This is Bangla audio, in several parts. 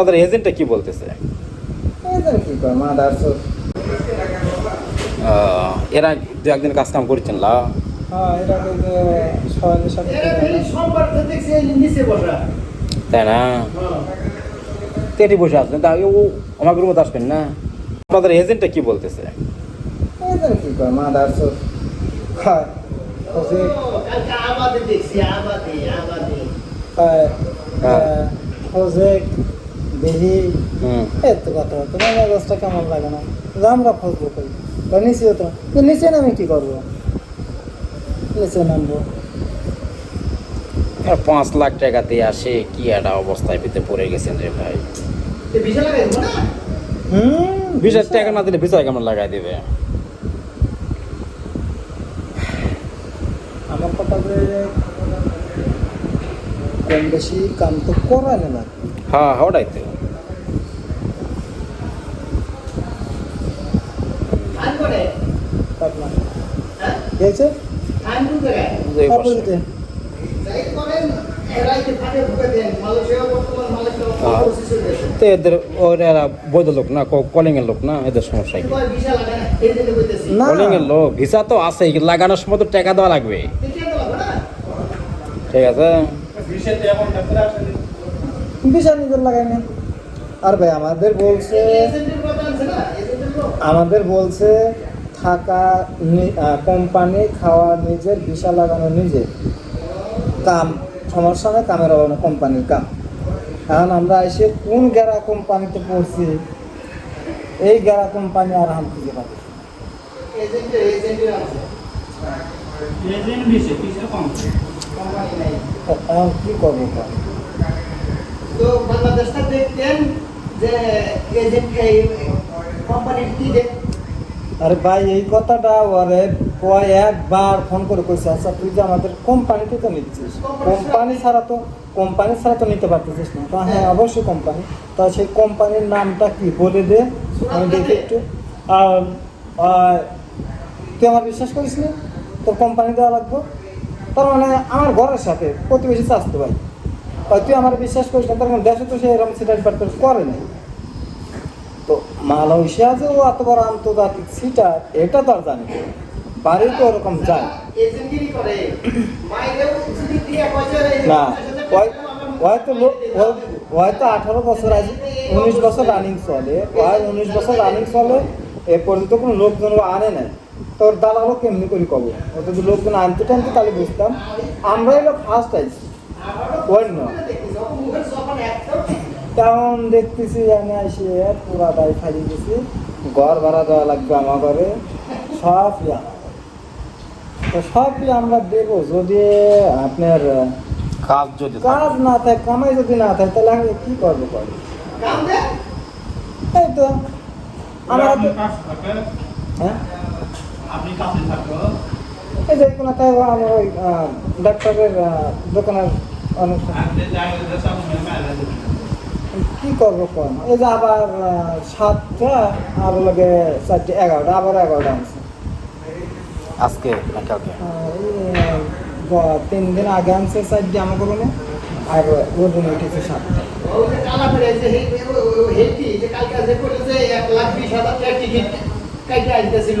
আপনাদের এজেন্টটা কি বলতেছে? এরা দু একদিন কাজ কাম করছেন লা। হ্যাঁ দেখছি তাই না? তেটি বসে আসবেন তা ও আমার রুমত আসবেন না। আপনাদের এজেন্টটা কি বলতেছে? মা কয় হচ্ছে আমাদের। দেখছি আমাদের আমাদের হ্যাঁ। হুম। এত কথা তোমার মেজাজটা কেমন লাগে না? আমরা খুঁজবো করি তো নিচে হতো তো নিচে নামে কি করব? নিচে নামবো। আর পাঁচ লাখ টাকা দিয়ে আসে কি একটা অবস্থায় ভিতরে পড়ে গেছেন রে ভাই? হুম বিশ টাকা না দিলে বিষয় কেমন লাগাই দেবে? আমার কথা যে কম বেশি কাম তো না। হ্যাঁ হ্যাঁ ওটাই তো। হ্যাঁ। এদের ওরা বৈধ লোক না কলিং এর লোক না এদের সমস্যা কি? কলিং এর লোক ভিসা তো আছে লাগানোর সময় তো টাকা দেওয়া লাগবে। ঠিক আছে। বিশাল নিজের লাগাই না আর ভাই আমাদের বলছে এজেন্টের কথা আছে না এজেন্টের লোক আমাদের বলছে থাকা কোম্পানি খাওয়া নিজের ভিসা লাগানো নিজে কাম সমস্যা নেই কামের অভাব কোম্পানির কাম। এখন আমরা এসে কোন গেরা কোম্পানিতে পড়ছি এই গেরা কোম্পানি আর হাম খুঁজে পাবো। আছে। এজেন্ট এখন কি করব তো বাংলাদেশটা দেখতেন যে কোম্পানির কি দেখ আরে ভাই এই কথাটা ওরে কয় একবার ফোন করে কইছে আচ্ছা তুই যে আমাদের কোম্পানিতে তো নিচ্ছিস। কোম্পানি ছাড়া তো কোম্পানি ছাড়া তো নিতে পারতেছিস না। তা হ্যাঁ অবশ্যই কোম্পানি তা সেই কোম্পানির নামটা কি বলে দে আমি দেখি একটু। আর তুই আমার বিশ্বাস করিস না? তোর কোম্পানি দেওয়া লাগবে? তার মানে আমার ঘরের সাথে প্রতিবেশী চাষতো ভাই। তুই আমার বিশ্বাস করিস না, তার মানে দেশে তো সে এরকম সিটার পার্টার করে নাই। তো মালয়েশিয়া যে ও এত বড় আন্তর্জাতিক সিটার এটা তো আর জানি না। বাড়ি তো ওরকম যায়। না, হয়তো লোক হয়তো আঠারো বছর আছে, উনিশ বছর রানিং চলে। ওই উনিশ বছর রানিং চলে, এ পর্যন্ত কোনো লোকজন আনে নাই। তোর দালালও কেমনি করি কব? ও যদি লোকজন আনতে টানতে তাহলে বুঝতাম। আমরা এলো ফার্স্ট আইছি। অন্য। তেমন দেখতেছি আমি আসি পুরা দায় খাইয়ে গেছি ঘর ভাড়া দেওয়া লাগবে আমার ঘরে। সব তো সবই আমরা দেবো। যদি আপনার কাজ যদি কাজ না থাকে কামাই যদি না থাকে তাহলে আমি কি করব করব এই তো। আমার হ্যাঁ? আপনি কাছে থাকো। এই যে কোনো তাই আমার ওই ডাক্তারের দোকানের অনেক কি করব কোন? এই যে আবার সাতটা আর লাগে চারটে এগারোটা আবার এগারোটা আনছে। আজকে তিন দিন আগে আনছে চারটে আমাকে রুমে আর ওর রুমে উঠেছে সাতটা। কালকে যে করে যে এক লাখ বিশ হাজার টিকিট কাইতে আইতেছিল।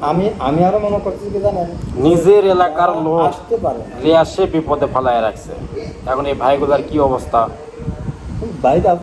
আমি আমি আরও মনে করছি কি জানেন? নিজের এলাকার লোক আসতে পারে। সে বিপদে ফেলায় রাখছে। এখন এই ভাইগুলার কি অবস্থা? বাইরে